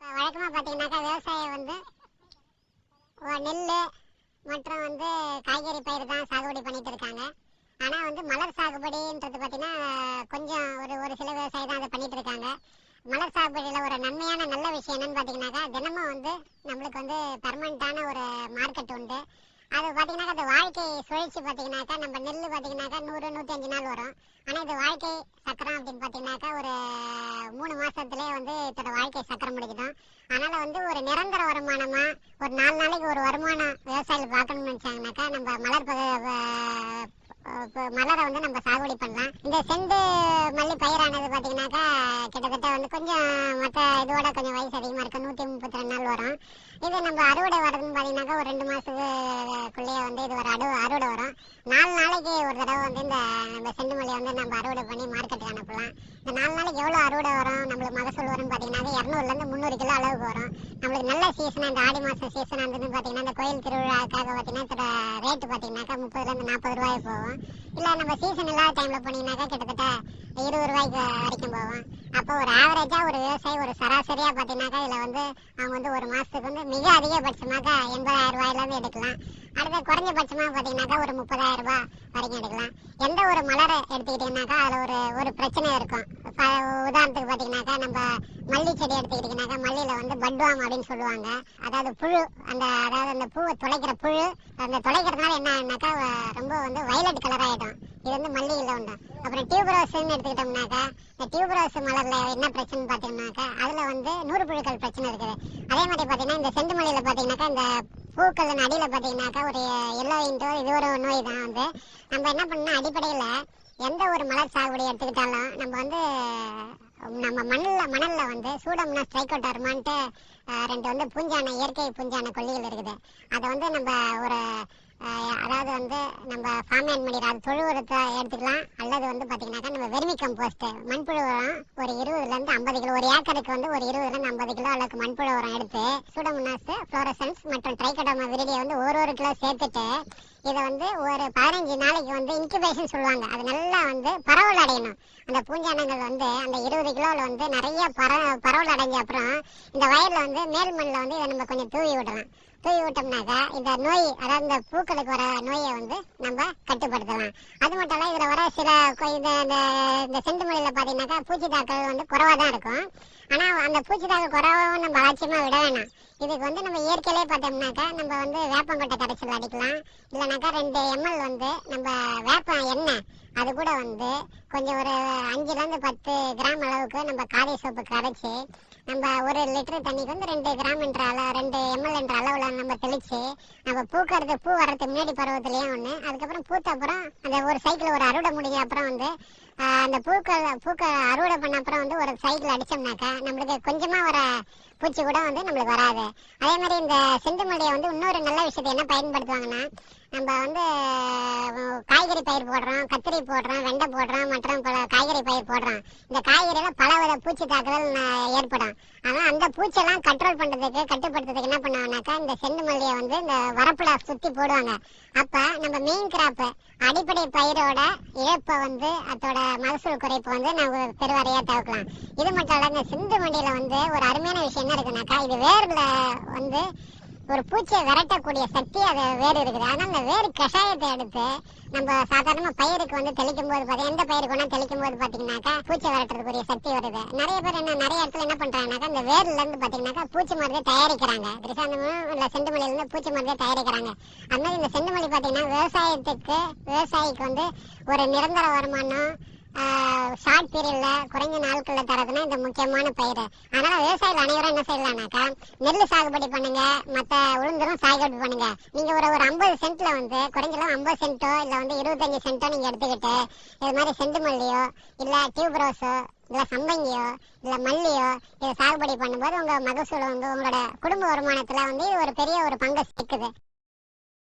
இப்போ வழக்கமாக பார்த்தீங்கன்னாக்கா விவசாயம் வந்து நெல் மற்றும் வந்து காய்கறி பயிர் தான் சாகுபடி பண்ணிட்டு இருக்காங்க. ஆனால் வந்து மலர் சாகுபடின்றது பார்த்தீங்கன்னா கொஞ்சம் ஒரு ஒரு சில விவசாயி தான் அதை பண்ணிட்டு இருக்காங்க. மலர் சாகுபடியில் ஒரு நன்மையான நல்ல விஷயம் என்னன்னு பார்த்தீங்கன்னாக்கா தினமும் வந்து நம்மளுக்கு வந்து பர்மனண்ட்டான ஒரு மார்க்கெட் உண்டு. அது பார்த்தீங்கன்னாக்கா அந்த வாழ்க்கை சுழற்சி பார்த்தீங்கன்னாக்கா நம்ம நெல் பார்த்தீங்கன்னாக்கா நூறு நூற்றஞ்சு நாள் வரும். ஆனால் இது வாழ்க்கை சக்கரம் அப்படின்னு பார்த்தீங்கன்னாக்கா ஒரு மூணு மாதத்துலேயே வந்து இதோட வாழ்க்கை சக்கரம் முடிஞ்சிடும். அதனால் வந்து ஒரு நிரந்தர வருமானமாக ஒரு நாலு நாளைக்கு ஒரு வருமானம் விவசாயிகள் பார்க்கணும்னு நினைச்சாங்கனாக்கா நம்ம மலர் மலரை வந்து நம்ம சாகுபடி பண்ணலாம். இந்த செண்டு மல்லி பயிரானது பார்த்தீங்கன்னாக்கா கிட்டத்தட்ட வந்து கொஞ்சம் மற்ற இதோட கொஞ்சம் வயசு அதிகமாக இருக்கும் நூற்றி முப்பத்தி ரெண்டு நாள் வரும். இது நம்ம அறுவடை வரதுன்னு பார்த்தீங்கன்னாக்கா ஒரு ரெண்டு மாதத்துக்குள்ளேயே வந்து இது ஒரு அடு அறுவடை வரும். நாலு நாளைக்கு ஒரு தடவை வந்து இந்த நம்ம செண்டு மல்லியை வந்து நம்ம அறுவடை பண்ணி மார்க்கெட்டுக்கு அனுப்பலாம். இந்த நாலு நாளைக்கு எவ்வளோ அறுவடை வரும்? நம்மளுக்கு மகசூல் வரும்னு பார்த்தீங்கன்னா இரநூறுலேருந்து முந்நூறு கிலோ அளவுக்கு வரும். நம்மளுக்கு நல்ல சீசன் இந்த ஆடி மாதம் சீசன் வந்து பார்த்தீங்கன்னா இந்த கோயில் திருவிழாக்காக பார்த்தீங்கன்னா ரேட்டு பார்த்தீங்கன்னாக்கா முப்பதுலேருந்து நாற்பது ரூபாய் போகும். இல்லை நம்ம சீசன் இல்லாத டைமில் போனீங்கன்னாக்கா கிட்டத்தட்ட இருபது ரூபாய்க்கு வரைக்கும் போவோம் அப்போ ஒரு ஆவரேஜாக ஒரு விவசாயி ஒரு சராசரியாக பார்த்தீங்கன்னாக்கா இதில் வந்து அவங்க வந்து ஒரு மாதத்துக்கு வந்து மிக அதிகபட்சமாக்கா எண்பதாயிரம் ரூபாயிலேருந்து எடுக்கலாம். அடுத்த குறைஞ்சபட்சமா பார்த்தீங்கன்னாக்கா ஒரு முப்பதாயிரம் ரூபாய் வரைக்கும் எடுக்கலாம். எந்த ஒரு மலரை எடுத்துக்கிட்டிங்கனாக்கா அதுல ஒரு ஒரு பிரச்சனை இருக்கும். உதாரணத்துக்கு பார்த்தீங்கன்னாக்கா நம்ம மல்லி செடி எடுத்துக்கிட்டீங்கன்னாக்கா மல்லியில் வந்து பட்வாம் அப்படின்னு சொல்லுவாங்க. அதாவது புழு அந்த அதாவது அந்த பூவை துளைக்கிற புழு அந்த துளைக்கிறதுனால என்ன ஆகுனாக்கா ரொம்ப வந்து வயலட் கலர் ஆயிடும். இது வந்து மல்லிகையில் உண்டு அப்புறம் டியூபரோஸ்ன்னு எடுத்துக்கிட்டோம்னாக்கா இந்த டியூபரோஸ் மலர்ல என்ன பிரச்சனை பார்த்தீங்கன்னாக்கா அதில் வந்து நூறு புழுக்கள் பிரச்சனை இருக்குது. அதே மாதிரி பார்த்தீங்கன்னா இந்த செண்டு மல்லியில் பார்த்தீங்கன்னாக்கா இந்த பூக்களின் அடியில் பார்த்தீங்கன்னாக்கா ஒரு எல்லோ இன்டோ இது ஒரு நோய் தான் வந்து. நம்ம என்ன பண்ணணும் அடிப்படையில் எந்த ஒரு மலர் சாகுபடி எடுத்துக்கிட்டாலும் நம்ம வந்து நம்ம மண்ணில் மணலில் வந்து சூடம்னா ஸ்ட்ரைக் அவுட் ஸ்ட்ரைக்கோட்டர்மான்ட்டு ரெண்டு வந்து பூஞ்சான இயற்கை பூஞ்சான கொல்லிகள் இருக்குது. அதை வந்து நம்ம ஒரு அதாவது வந்து நம்ம ஃபார்மேன் மடியில் அது தொழு உரத்தை எடுத்துக்கலாம். அல்லது வந்து பார்த்தீங்கன்னாக்கா நம்ம வெர்மி கம்போஸ்ட்டு மண்புழு உரம் ஒரு இருபதுலேருந்து ஐம்பது கிலோ ஒரு ஏக்கருக்கு வந்து ஒரு இருபதுலேருந்து ஐம்பது கிலோ அளவுக்கு மண்புழு உரம் எடுத்து சூடோமோனாஸ் ஃப்ளோரசன்ஸ் மற்றும் ட்ரைகோடோமா விரிடியை வந்து ஒரு ஒரு கிலோ சேர்த்துட்டு இதை வந்து ஒரு பதினஞ்சு நாளைக்கு வந்து இன்குபேஷன் சொல்லுவாங்க. அது நல்லா வந்து பரவல் அடையணும். அந்த பூஞ்சானங்கள் வந்து அந்த இருபது கிலோவில் வந்து நிறைய பர பரவல் அடைஞ்ச அப்புறம் இந்த வயலில் வந்து மேல் மண்ணில் வந்து இதை நம்ம கொஞ்சம் தூவி விடலாம். தூவி விட்டோம்னாக்கா இந்த நோய் அதாவது இந்த பூக்களுக்கு வர நோயை வந்து நம்ம கட்டுப்படுத்தலாம். அது மட்டும் இல்லை இதில் வர சில இந்த இந்த இந்த செண்டு மொழியில் பார்த்தீங்கன்னாக்கா பூச்சி தாக்கல் வந்து குறவாக தான் இருக்கும். ஆனால் அந்த பூச்சி தாக்கல் நம்ம அலட்சியமாக விட வேணாம். இதுக்கு வந்து நம்ம இயற்கையிலே பார்த்தோம்னாக்கா நம்ம வந்து வேப்பங்கொட்டை கரைசல் அடிக்கலாம். இல்லைனாக்கா ரெண்டு எம்எல் வந்து நம்ம வேப்பம் எண்ணெய் அது கூட வந்து கொஞ்சம் ஒரு அஞ்சுலேருந்து பத்து கிராம் அளவுக்கு நம்ம காதை சோப்பு கரைச்சி நம்ம ஒரு லிட்டர் தண்ணிக்கு வந்து ரெண்டு கிராம் என்ற அளவு ரெண்டு எம்எல் என்ற அளவில் நம்ம தெளித்து நம்ம பூக்கிறது பூ வர்றதுக்கு முன்னாடி பருவத்துலேயும் ஒன்று அதுக்கப்புறம் பூத்த அப்புறம் அந்த ஒரு சைக்கிள் ஒரு அறுவடை முடிஞ்ச அப்புறம் வந்து ஆஹ், அந்த பூக்கள் பூக்கள் அறுவடை பண்ண அப்புறம் வந்து ஒரு சைக்கிள் அடிச்சோம்னாக்கா நம்மளுக்கு கொஞ்சமாக வர பூச்சி கூட வந்து நம்மளுக்கு வராது. அதே மாதிரி இந்த செண்டு மல்லியை வந்து இன்னொரு நல்ல விஷயத்தை என்ன பயன்படுத்துவாங்கன்னா நம்ம வந்து காய்கறி பயிர் போடுறோம் கத்திரி போடுறோம் வெண்டை போடுறோம் மற்றும் பல காய்கறி பயிர் போடுறோம். இந்த காய்கறியில் பல வித பூச்சி தாக்குதல் ஏற்படும். ஆனால் அந்த பூச்செல்லாம் கண்ட்ரோல் பண்ணுறதுக்கு கட்டுப்படுத்துறதுக்கு என்ன பண்ணுவாங்கனாக்கா இந்த செண்டு மல்லியை வந்து இந்த வரப்பில் சுற்றி போடுவாங்க. அப்போ நம்ம மெயின் கிராப்பு அடிப்படை பயிரோட இழப்பை வந்து அதோட மகசூல் குறைப்பு வந்து நம்ம பெருவாரியாக தவிர்க்கலாம். இது மட்டும் இல்ல இந்த சிந்து மண்டியில் வந்து ஒரு அருமையான விஷயம் என்ன இருக்குனாக்கா இது வேர்களை வந்து ஒரு பூச்சியை விரட்டக்கூடிய சக்தி அது வேர் இருக்குது. ஆனால் அந்த வேர் கஷாயத்தை எடுத்து நம்ம சாதாரண பயிருக்கு வந்து தெளிக்கும் போது பார்த்தா எந்த பயிருக்கு வேணா தெளிக்கும் போது பார்த்தீங்கன்னாக்கா பூச்சி விரட்டுறதுக்குரிய சக்தி வருது. நிறைய பேர் என்ன நிறைய இடத்துல என்ன பண்ணுறாங்கனாக்கா இந்த வேர்லேருந்து பார்த்தீங்கன்னாக்கா பூச்சி மருந்தை தயாரிக்கிறாங்க. கிருஷாந்தமும் இல்லை செண்டுமலையிலேருந்து பூச்சி மருந்தை தயாரிக்கிறாங்க. அது மாதிரி இந்த செண்டுமலை பார்த்தீங்கன்னா விவசாயத்துக்கு விவசாயிக்கு வந்து ஒரு நிரந்தர வருமானம் ஷார்ட் பீரியட்ல குறைஞ்ச நாட்கள்ல தரதுன்னா இந்த முக்கியமான பயிர் அதனால விவசாயிகள் அனைவரும் என்ன செய்யலாம்னாக்கா நெல் சாகுபடி பண்ணுங்க மற்ற உளுந்தரும் சாகுபடி பண்ணுங்க. நீங்க ஒரு ஒரு ஐம்பது சென்ட்ல வந்து குறைஞ்சளவு ஐம்பது சென்ட்டோ இல்ல வந்து இருபத்தஞ்சு சென்ட்டோ நீங்க எடுத்துக்கிட்டு இது மாதிரி செண்டு மல்லியோ இல்ல டியூப்ரோஸோ இல்ல சம்பங்கியோ இல்ல மல்லியோ இதை சாகுபடி பண்ணும்போது உங்க மகசூல் வந்து உங்களோட குடும்ப வருமானத்துல வந்து இது ஒரு பெரிய ஒரு பங்கு சேர்க்குது.